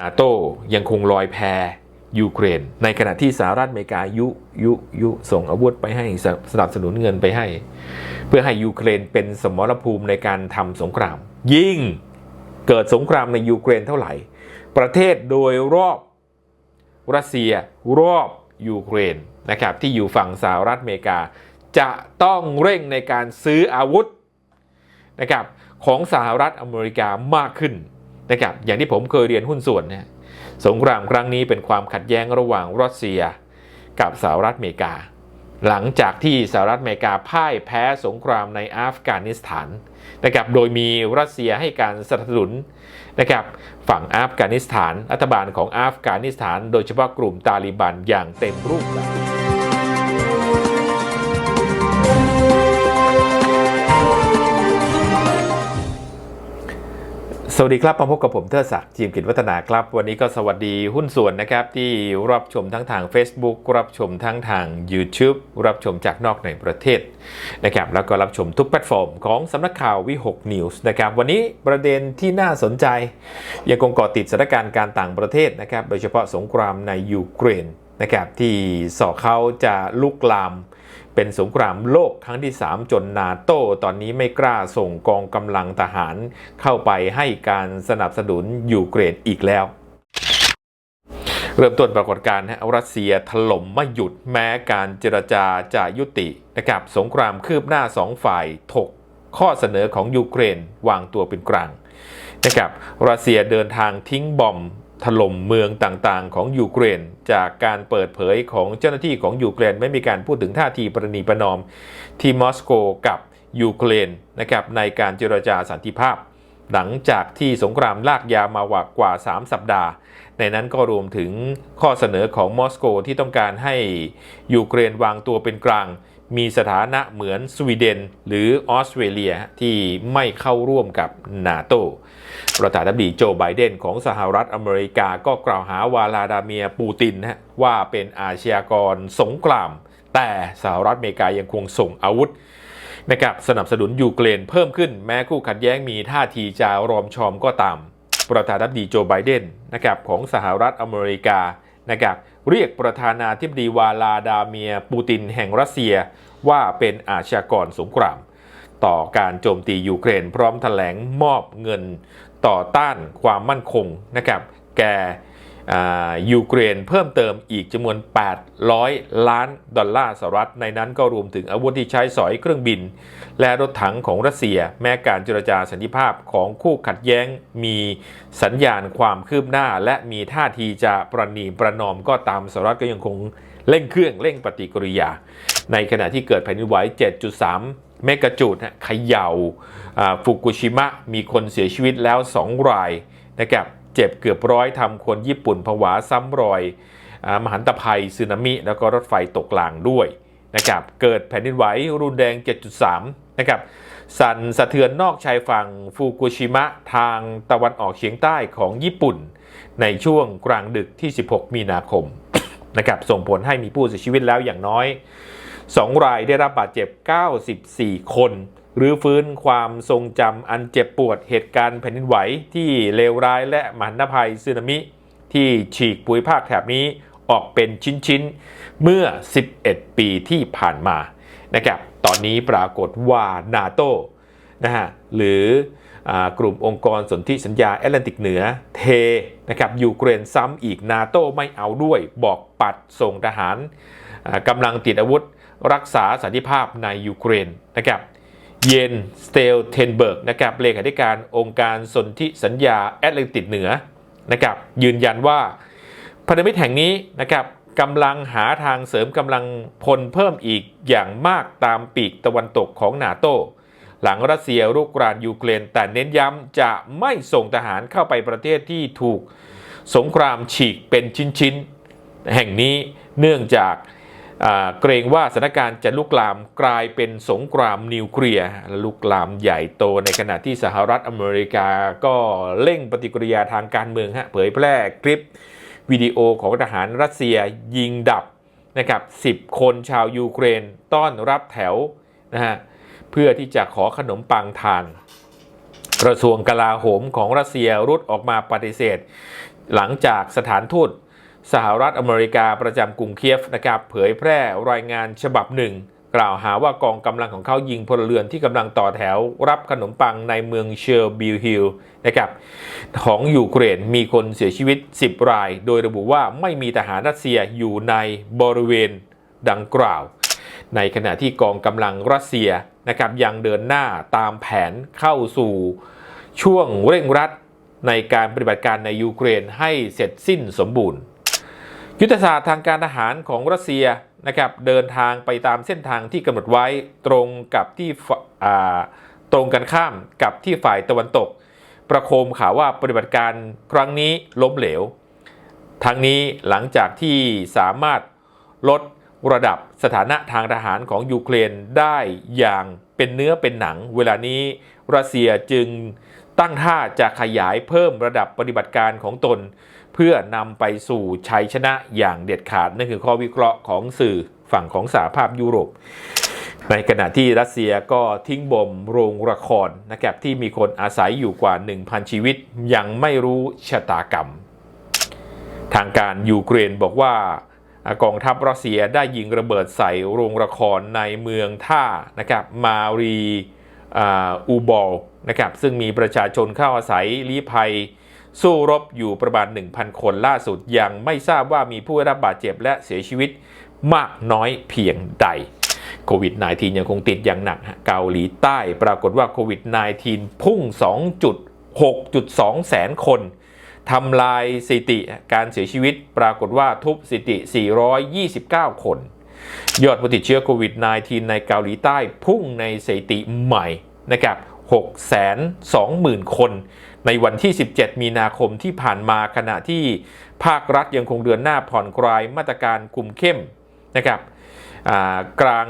นาโต้ยังคงลอยแพยูเครน ในขณะที่สหรัฐอเมริกายุยุยุส่งอาวุธไปให้สสนับสนุนเงินไปให้ เพื่อให้ยูเครนเป็นสมรภูมิในการทำสงคราม ยิ่งเกิดสงครามในยูเครนเท่าไหร่ ประเทศโดยรอบรัสเซียรอบยูเครนนะครับที่อยู่ฝั่งสหรัฐอเมริกา จะต้องเร่งในการซื้ออาวุธนะครับของสหรัฐอเมริกามากขึ้น นะครับอย่างที่ผมเคยเรียนหุ้นส่วนนะสงครามครั้งนี้เป็นความขัดแย้งระหว่างรัสเซียกับสหรัฐอเมริกา หลังจากที่สหรัฐอเมริกาพ่ายแพ้สงครามในอัฟกานิสถานนะครับโดยมีรัสเซียให้การสนับสนุนนะครับฝั่งอัฟกานิสถาน รัฐบาลของอัฟกานิสถาน โดยเฉพาะกลุ่มตาลิบันอย่างเต็มรูปแบบ สวัสดีครับมาพบกับผมเทอศักดิ์จีมกิจวัฒนาครับ วันนี้ก็สวัสดีหุ้นส่วนนะครับที่รับชมทั้งทาง Facebook รับชมทั้งทาง YouTube รับชมจากนอกในประเทศนะครับแล้วก็รับชมทุกแพลตฟอร์มของสำนักข่าววิหกนิวส์นะครับวันนี้ประเด็นที่น่าสนใจ ยังคงเกาะติดสถานการณ์การต่างประเทศนะครับโดยเฉพาะสงครามในยูเครนนะครับที่สอเขาจะลุกลาม เป็นสงครามโลกครั้งที่ 3 จนนาโต้ตอนนี้ไม่กล้าส่งกองกำลังทหารเข้าไปให้การสนับสนุนยูเครนอีกแล้วเริ่มต้นปรากฏการณ์นะรัสเซียถล่มไม่หยุดแม้การเจรจาจะยุตินะครับสงครามคืบหน้าสองฝ่ายถกข้อเสนอของยูเครนวางตัวเป็นกลางนะครับรัสเซียเดินทางทิ้งบอม ถล่มเมืองต่างๆ ของยูเครน จากการเปิดเผยของเจ้าหน้าที่ของยูเครน ไม่มีการพูดถึงท่าทีประนีประนอม ที่มอสโกกับยูเครนนะครับในการเจรจาสันติภาพ หลังจากที่สงครามลากยาวมากว่า 3 สัปดาห์ ในนั้นก็รวมถึงข้อเสนอของมอสโกที่ต้องการให้ยูเครนวางตัวเป็นกลาง มีสถานะเหมือนสวีเดน หรือออสเตรเลียที่ไม่เข้าร่วมกับนาโตประธานาธิบดีโจไบเดนของสหรัฐอเมริกาก็กล่าวหาวาลาดาเมียปูตินว่าเป็นอาชญากรสงคราม แต่สหรัฐอเมริกายังคงส่งอาวุธนะครับสนับสนุนยูเครนเพิ่มขึ้นแม้คู่ขัดแย้งมีท่าทีจะรอมชอมก็ตาม ประธานาธิบดีโจไบเดนนะครับของสหรัฐอเมริกา นะครับเรียกประธานาธิบดีวาลาดาเมียร์ปูตินแห่งรัสเซีย ว่าเป็นอาชญากรสงคราม ต่อการโจมตียูเครนพร้อมแถลงมอบเงินต่อต้านความมั่นคงนะครับแก่ ยูเครนเพิ่มเติมอีกจำนวน 800 ล้านดอลลาร์สหรัฐ ในนั้นก็รวมถึงอาวุธที่ใช้สอยเครื่องบิน และรถถังของรัสเซีย แม้การเจรจาสันติภาพของคู่ขัดแย้งมีสัญญาณความคืบหน้า และมีท่าทีจะประนีประนอมก็ตามสหรัฐก็ยังคงเร่งเครื่องเร่งปฏิกิริยา ในขณะที่เกิดแผ่นดินไหว 7.3 เมกะจูดเขย่าฟุกุชิมะมีคนเสียชีวิตแล้ว 2 รายนะครับ เจ็บเกือบร้อยทำคนญี่ปุ่นผวาซ้ำรอยอมหันตภัยสึนามิ แล้วก็รถไฟตกลางด้วยนะครับเกิดแผ่นดินไหวรุนแรง 7.3 นะครับสั่นสะเทือนนอกชายฝั่งฟุกุชิมะทางตะวันออกเฉียงใต้ของญี่ปุ่น ในช่วงกลางดึกที่ 16 มีนาคมนะครับส่งผลให้มีผู้เสียชีวิตแล้วอย่างน้อย 2 รายได้รับบาดเจ็บ 94 คน หรือฟื้นความทรงจำอันเจ็บปวดเหตุการณ์แผ่นดินไหวที่เลวร้ายและมหันตภัยสึนามิ ที่ฉีกปุยภาคแถบนี้ออกเป็นชิ้นๆ เมื่อ 11 ปีที่ผ่านมานะครับตอนนี้ปรากฏว่านาโตนะฮะหรือกลุ่มองค์กรสนธิสัญญาแอตแลนติกเหนือเทนะครับยูเครนซ้ำอีกนาโตไม่เอาด้วยบอกปัดส่งทหารกำลังติดอาวุธรักษาสันติภาพในยูเครนนะครับ เยนสเตลเทนเบิร์กนะครับเลขาธิการองค์การสนธิสัญญาแอตแลนติกเหนือนะครับยืนยันว่าพันธมิตรแห่งนี้นะครับกำลังหาทางเสริมกำลังพลเพิ่มอีกอย่างมากตามปีกตะวันตกของนาโต หลังรัสเซียรุกรานยูเครน แต่เน้นย้ำจะไม่ส่งทหารเข้าไปประเทศที่ถูกสงครามฉีกเป็นชิ้นๆ แห่งนี้เนื่องจาก เกรงว่าสถานการณ์จะลุกลามกลายเป็นสงครามนิวเคลียร์ลุกลามใหญ่โตในขณะที่สหรัฐอเมริกาก็เร่งปฏิกิริยาทางการเมืองฮะเผยแพร่คลิปวิดีโอของทหารรัสเซียยิงดับนะครับ10 คนชาวยูเครนต้อนรับแถวนะฮะเพื่อที่จะขอขนมปังทาน กระทรวงกลาโหมของรัสเซียรุดออกมาปฏิเสธ หลังจากสถานทูต สหรัฐอเมริกาประจำกรุงเคียฟนะครับเผยแพร่รายงานฉบับหนึ่ง กล่าวหาว่ากองกำลังของเขายิงพลเรือนที่กำลังต่อแถวรับขนมปังในเมืองเชอร์บิลฮิลนะครับของยูเครนมีคนเสียชีวิต 10 ราย โดยระบุว่าไม่มีทหารรัสเซียอยู่ในบริเวณดังกล่าว ในขณะที่กองกำลังรัสเซียนะครับยังเดินหน้าตามแผนเข้าสู่ช่วงเร่งรัดในการปฏิบัติการในยูเครนให้เสร็จสิ้นสมบูรณ์ ยุทธศาสตร์ทางการทหารของรัสเซียนะครับเดินทางไปตามเส้นทางที่กำหนดไว้ตรงกับที่ตรงกันข้ามกับที่ฝ่ายตะวันตก ประโคมข่าวว่าปฏิบัติการครั้งนี้ล้มเหลว ทั้งนี้หลังจากที่สามารถลดระดับสถานะทางทหารของยูเครนได้อย่างเป็นเนื้อเป็นหนัง เวลานี้รัสเซียจึงตั้งท่าจะขยายเพิ่มระดับปฏิบัติการของตน เพื่อนำไปสู่ชัยชนะอย่างเด็ดขาดนั่นคือข้อวิเคราะห์ของสื่อฝั่งของสหภาพยุโรป ในขณะที่รัสเซียก็ทิ้งบ่มโรงละครนะครับที่มีคนอาศัยอยู่กว่า 1,000 ชีวิต ยังไม่รู้ชะตากรรม ทางการยูเครนบอกว่ากองทัพรัสเซียได้ยิงระเบิดใส่โรงละครในเมืองท่านะครับมารีอาอูบอลนะครับซึ่งมีประชาชนเข้าอาศัยลี้ภัย สู้รบอยู่ประมาณ 1,000 คนล่าสุดยังไม่ทราบว่ามีผู้ได้รับบาดเจ็บและเสียชีวิตมากน้อยเพียงใดโควิด -19 ยังคงติดอย่างหนักเกาหลีใต้ปรากฏว่าโควิด -19 พุ่ง 2.6.2 แสนคนทำลายสถิติการเสียชีวิตปรากฏว่าทุบสถิติ 429 คน ยอดผู้ติดเชื้อโควิด -19 ในเกาหลีใต้พุ่งในสถิติใหม่นะครับ620,000 คน ในวันที่ 17 มีนาคมที่ผ่านมาขณะที่ภาครัฐยังคงเดือนหน้าผ่อนคลายมาตรการคุมเข้มนะครับกลาง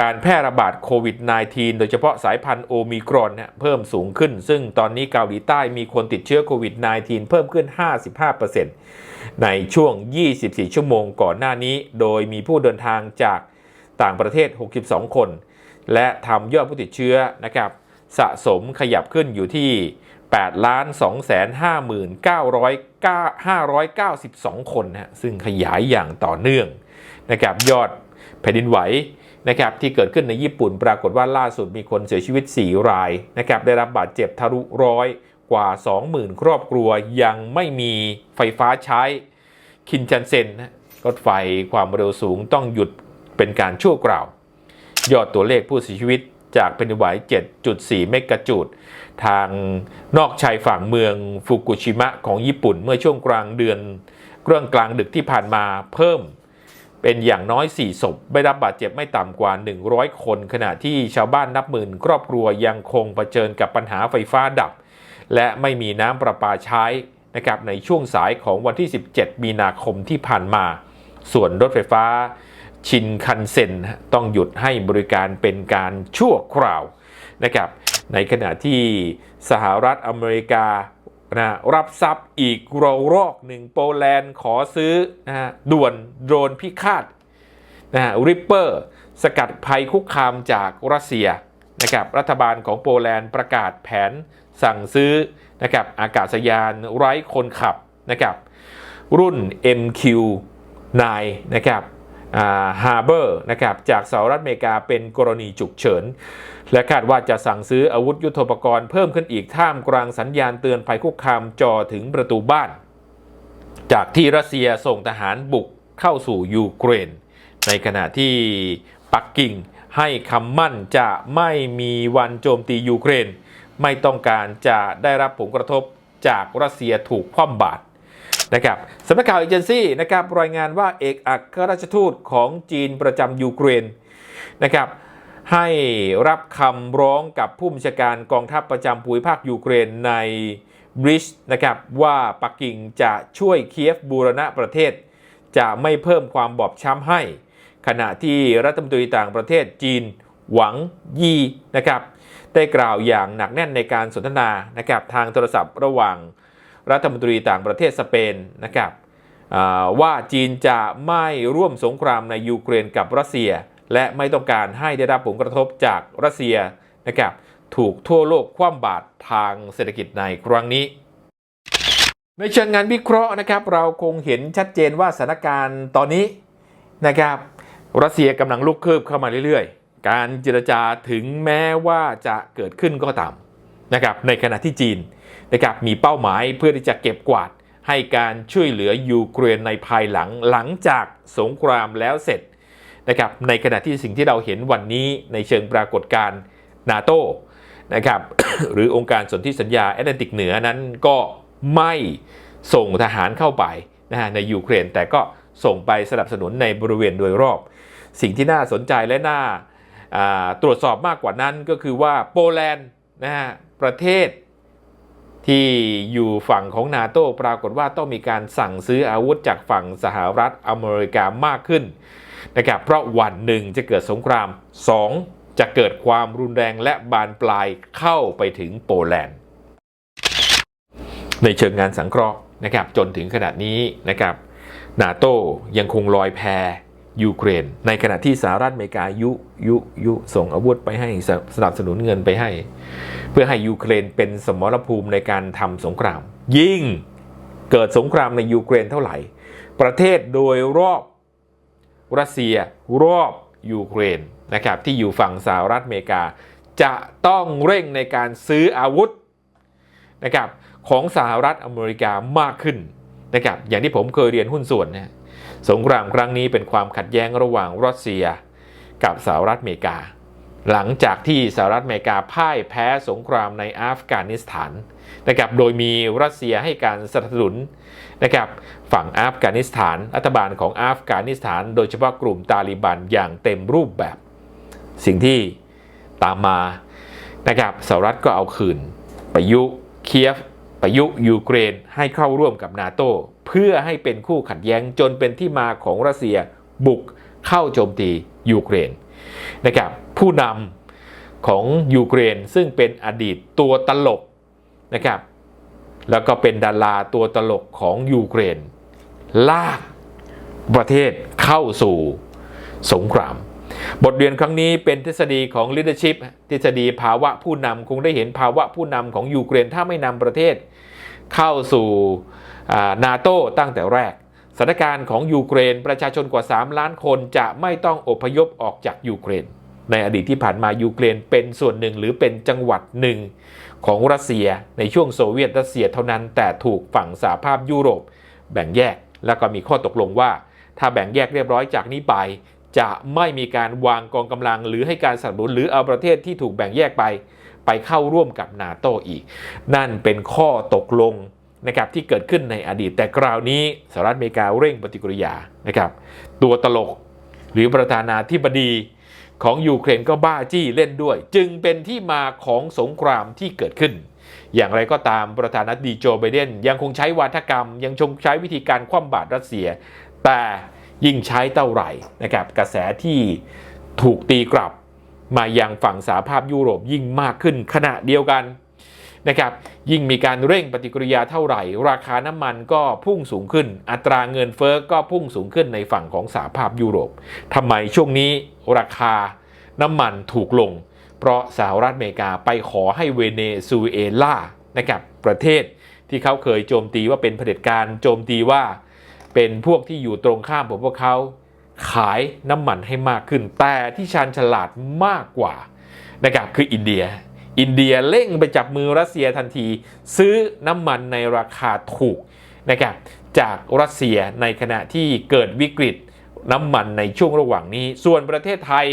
การแพร่ระบาดโควิด -19 โดยเฉพาะสายพันธุ์โอมิครอนเนี่ยเพิ่มสูงขึ้น ซึ่งตอนนี้เกาหลีใต้มีคนติดเชื้อโควิด -19 เพิ่มขึ้น 55%ในช่วง 24 ชั่วโมงก่อนหน้านี้ โดยมีผู้เดินทางจากต่างประเทศ 62 คน และทำยอดผู้ติดเชื้อนะครับสะสมขยับขึ้นอยู่ที่ 8ล้าน2แสน592 คนนะซึ่งขยายอย่างต่อเนื่องนะครับยอดแผ่นดินไหวนะครับที่เกิดขึ้นในญี่ปุ่นปรากฏว่าล่าสุดมีคนเสียชีวิต 4 รายนะครับได้รับบาดเจ็บทะลุร้อยกว่า 20,000 ครอบครัวยังไม่มีไฟฟ้าใช้คินชันเซ็นนะรถไฟความเร็วสูงต้องหยุดเป็นการชั่วคราว ยอดตัวเลขผู้เสียชีวิต จากแผ่นดินไหว7.4 เมกะจูดทางนอกชายฝั่งเมืองฟุกุชิมะของญี่ปุ่นเมื่อช่วงกลางเดือนเรื่องกลางดึกที่ผ่านมาเพิ่มเป็นอย่างน้อย 4 ศพได้รับบาดเจ็บไม่ต่ำกว่า 100 คน ขณะที่ชาวบ้านนับหมื่น ครอบครัวยังคงเผชิญกับปัญหาไฟฟ้าดับ และไม่มีน้ำประปาใช้นะครับในช่วงสายของวันที่ 17 มีนาคมที่ผ่านมา ส่วนรถไฟฟ้า ชินคันเซ็นต้องหยุดให้บริการเป็นการชั่วคราวนะครับในขณะที่สหรัฐอเมริกานะรับทรัพย์อีกระรอกหนึ่งโปแลนด์ขอซื้อนะฮะด่วนโดรนพิฆาตนะฮะริปเปอร์สกัดภัยคุกคามจากรัสเซียนะครับรัฐบาลของโปแลนด์ประกาศแผนสั่งซื้อนะครับอากาศยานไร้คนขับนะครับรุ่น MQ9 นะครับ ฮาร์เบอร์นะครับจากสหรัฐอเมริกาเป็นกรณีฉุกเฉิน และคาดว่าจะสั่งซื้ออาวุธยุโทโธปกรณ์เพิ่มขึ้นอีกท่ามกลางสัญญาณเตือนภัยคุกคามจอถึงประตูบ้าน จากที่รัสเซียส่งทหารบุกเข้าสู่ยูเครน ในขณะที่ปักกิ่งให้คำมั่นจะไม่มีวันโจมตียูเครน ไม่ต้องการจะได้รับผลกระทบจากรัสเซียถูกคว่ำบาตร นะครับสำนักข่าวเอเจนซี่นะครับรายงานว่าเอกอัครราชทูตของจีนประจำยูเครนนะครับให้รับคำร้องกับผู้บัญชาการกองทัพประจำภูมิภาคยูเครนในบริชนะครับว่าปักกิ่งจะช่วยเคียฟบูรณะประเทศ จะไม่เพิ่มความบอบช้ำให้ ขณะที่รัฐมนตรีต่างประเทศจีนหวังยีนะครับได้กล่าวอย่างหนักแน่นในการสนทนานะครับทางโทรศัพท์ระหว่าง รัฐมนตรีต่างประเทศสเปนนะครับว่าจีนจะไม่ร่วมสงครามในยูเครนกับรัสเซีย และไม่ต้องการให้ได้รับผลกระทบจากรัสเซียนะครับถูกทั่วโลกคว่ำบาตรทางเศรษฐกิจในครั้งนี้ ในเชิงงานวิเคราะห์นะครับ เราคงเห็นชัดเจนว่าสถานการณ์ตอนนี้นะครับ รัสเซียกำลังลุกคืบเข้ามาเรื่อยๆ การเจรจาถึงแม้ว่าจะเกิดขึ้นก็ตามนะครับในขณะที่จีน นะครับมีเป้าหมายเพื่อที่จะเก็บกวาดให้การช่วยเหลือยูเครนในภายหลังหลังจากสงครามแล้วเสร็จนะครับในขณะที่สิ่งที่เราเห็นวันนี้ในเชิงปรากฏการณ์นาโตนะครับหรือองค์การสนธิสัญญาแอตแลนติกเหนือนั้นก็ไม่ส่งทหารเข้าไปนะฮะในยูเครน แต่ก็ส่งไปสนับสนุนในบริเวณโดยรอบ สิ่งที่น่าสนใจและน่าาตรวจสอบมากกว่านั้นก็คือว่าโปแลนด์นะฮะประเทศ ที่อยู่ฝั่งของนาโตปรากฏว่าต้องมีการสั่งซื้ออาวุธจากฝั่งสหรัฐอเมริกามากขึ้นนะครับเพราะวันหนึ่งจะเกิดสงคราม 2. จะเกิดความรุนแรงและบานปลายเข้าไปถึงโปแลนด์ ในเชิงงานสังเคราะห์นะครับจนถึงขณะนี้นะครับนาโตยังคงลอยแพ ยูเครน ในขณะที่สหรัฐอเมริกายุยุยุส่งอาวุธไปให้สนับสนุนเงินไปให้ เพื่อให้ยูเครนเป็นสมรภูมิในการทำสงคราม ยิ่งเกิดสงครามในยูเครนเท่าไหร่ ประเทศโดยรอบรัสเซียรอบยูเครนนะครับที่อยู่ฝั่งสหรัฐอเมริกา จะต้องเร่งในการซื้ออาวุธนะครับของสหรัฐอเมริกามากขึ้นนะครับอย่างที่ผมเคยเรียนหุ้นส่วนนะ สงครามครั้งนี้เป็นความขัดแย้งระหว่างรัสเซีย กับสหรัฐอเมริกา หลังจากที่สหรัฐอเมริกาพ่ายแพ้สงครามในอัฟกานิสถานนะครับโดยมีรัสเซียให้การสนับสนุนนะครับฝั่งอัฟกานิสถานรัฐบาลของอัฟกานิสถาน โดยเฉพาะกลุ่มตาลิบันอย่างเต็มรูปแบบ สิ่งที่ตามมานะครับสหรัฐก็เอาคืน ประยุเคียฟประยุยูเครนให้เข้าร่วมกับนาโต เพื่อให้เป็นคู่ขัดแย้งจนเป็นที่มาของรัสเซียบุกเข้าโจมตียูเครนนะครับผู้นำของยูเครนซึ่งเป็นอดีตตัวตลกนะครับแล้วก็เป็นดาราตัวตลกของยูเครน ลากประเทศเข้าสู่สงคราม บทเรียนครั้งนี้เป็นทฤษฎีของ leadership ทฤษฎีภาวะผู้นำคงได้เห็นภาวะผู้นำของยูเครนถ้าไม่นำประเทศ เข้าสู่ นาโต้ตั้งแต่แรกสถานการณ์ของยูเครน ประชาชนกว่า 3 ล้านคนจะไม่ต้องอพยพออกจากยูเครน ในอดีตที่ผ่านมายูเครนเป็นส่วนหนึ่งหรือเป็นจังหวัดหนึ่งของรัสเซียในช่วงโซเวียตรัสเซียเท่านั้น แต่ถูกฝั่งสหภาพยุโรป แบ่งแยกแล้วก็มีข้อตกลงว่า ถ้าแบ่งแยกเรียบร้อยจากนี้ไป จะไม่มีการวางกองกำลัง หรือให้การสนับสนุนหรือเอาประเทศที่ถูกแบ่งแยกไป ไปเข้าร่วมกับนาโตอีก นั่นเป็นข้อตกลง นะครับที่เกิดขึ้นในอดีต แต่คราวนี้สหรัฐอเมริกาเร่งปฏิกิริยานะครับ ตัวตลกหรือประธานาธิบดีของยูเครนก็บ้าจี้เล่นด้วย จึงเป็นที่มาของสงครามที่เกิดขึ้น อย่างไรก็ตามประธานาธิบดีโจไบเดนยังคงใช้วาทกรรม ยังคงใช้วิธีการคว่ำบาตรรัสเซีย แต่ยิ่งใช้เท่าไหร่นะครับกระแสที่ถูกตีกลับ มายังฝั่งสหภาพยุโรปยิ่งมากขึ้นขณะเดียวกัน นะครับ ยิ่งมีการเร่งปฏิกิริยาเท่าไหร่ ราคาน้ำมันก็พุ่งสูงขึ้น อัตราเงินเฟอ้อก็พุ่งสูงขึ้นในฝั่งของสหภาพยุโรปทำไมช่วงนี้ราคาน้ำมันถูกลง เพราะสหรัฐอเมริกาไปขอให้เวเนซุเอลานะครับประเทศที่เขาเคยโจมตีว่าเป็นเผด็จการโจมตีว่า เป็นพวกที่อยู่ตรงข้ามของพวกเขาขายน้ำมันให้มากขึ้น แต่ที่ชาญฉลาดมากกว่านะครับคืออินเดีย อินเดียเร่งไปจับมือรัสเซียทันที ซื้อน้ำมันในราคาถูกนะครับจากรัสเซียในขณะที่เกิดวิกฤตน้ำมันในช่วงระหว่างนี้ ส่วนประเทศไทย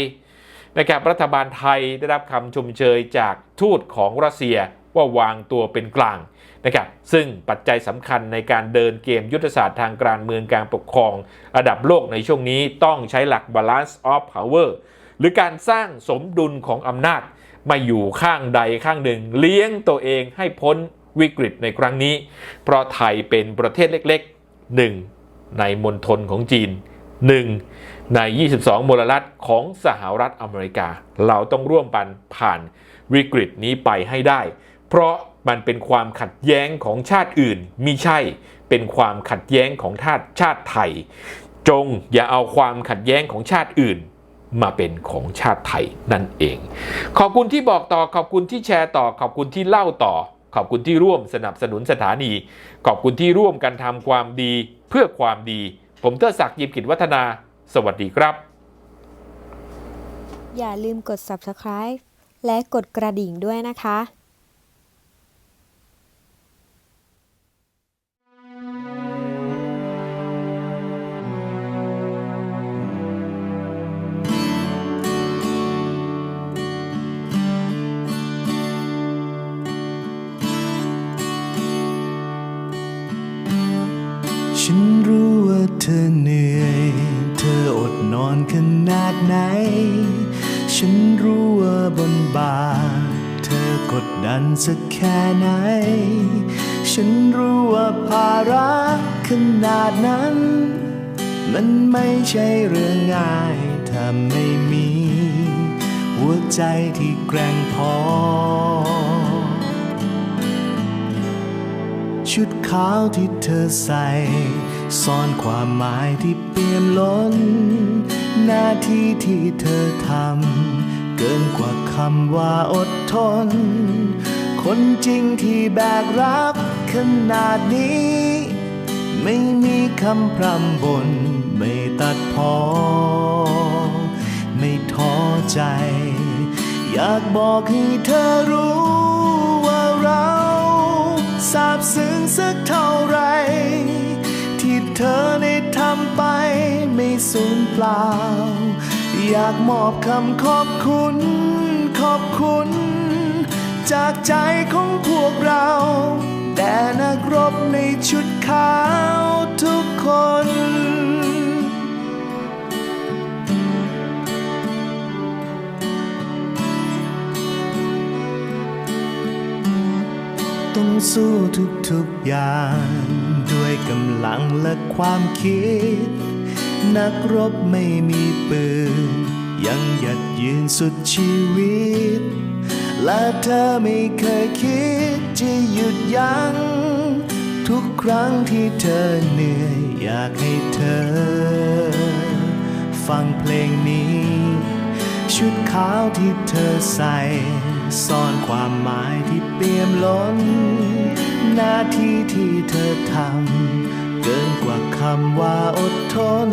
นะครับรัฐบาลไทยได้รับคำชมเชยจากทูตของรัสเซียว่าวางตัวเป็นกลางนะครับซึ่งปัจจัยสำคัญในการเดินเกมยุทธศาสตร์ทางการเมืองการปกครอง ระดับโลกในช่วงนี้ต้องใช้หลัก balance of power หรือการสร้างสมดุลของอำนาจ มาอยู่ข้างใดข้างหนึ่ง เลี้ยงตัวเองให้พ้นวิกฤตในครั้งนี้ เพราะไทยเป็นประเทศเล็กๆหนึ่งในมณฑลของจีนหนึ่งใน 22 มลรัฐของสหรัฐอเมริกา เราต้องร่วมปันผ่านวิกฤตนี้ไปให้ได้ เพราะมันเป็นความขัดแย้งของชาติอื่นมิใช่เป็นความขัดแย้งของชาติชาติไทย จงอย่าเอาความขัดแย้งของชาติอื่น มาเป็นของชาติไทยนั่นเอง ขอบคุณที่บอกต่อขอบคุณที่แชร์ต่อ ขอบคุณที่เล่าต่อ ขอบคุณที่ร่วมสนับสนุนสถานี ขอบคุณที่ร่วมกันทำความดีเพื่อความดี ผมเทอศักดิ์ยิมกิจวัฒนา สวัสดีครับ อย่าลืมกด subscribe และกดกระดิ่งด้วยนะคะา เธอกดดันสักแค่ไหน ฉันรู้ว่าภาระขนาดนั้น มันไม่ใช่เรื่องง่ายถ้าไม่มี หัวใจที่แกร่งพอ ชุดขาวที่เธอใส่ ซ่อนความหมายที่เปี่ยมล้น หน้าที่ที่เธอทำเกินกว่าำว่าอดทน คนจริงที่แบกรับขนาดนี้ ไม่มีคำพร่ำบน ไม่ตัดพอ ไม่ท้อใจ อยากบอกให้เธอรู้ว่าเราซาบซึ้งสักเท่าไร ที่เธอได้ทำไปไม่สูญเปล่า อยากมอบคำขอบคุณ คุณ จากใจของพวกเราแด่นักรบในชุดขาวทุกคนต้องสู้ทุกๆอย่าง ด้วยกำลังและความคิด นักรบไม่มีปืน ยังหยัดยืนสุดชีวิต และเธอไม่เคยคิดจะหยุดยัง้งทุกครั้งที่เธอเหนื่อยอยากให้เธอ ฟังเพลงนี้ ชุดขาวที่เธอใส่ซ่อนความหมายที่เปี่ยมล้น หน้าที่ที่เธอทำเกินกว่าคำว่าอดทน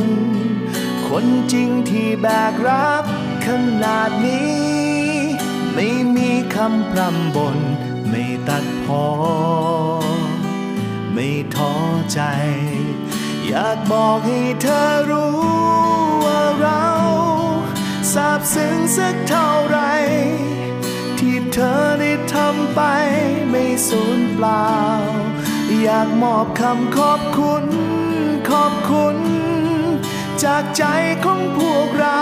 คนจริงที่แบกรับขนาดนี้ ไม่มีคำพร่ำบน ไม่ตัดพอ ไม่ท้อใจ อยากบอกให้เธอรู้ว่าเราซาบซึ้งสักเท่าไร ที่เธอได้ทำไปไม่สูญเปล่า อยากมอบคำขอบคุณ ขอบคุณ จากใจของพวกเรา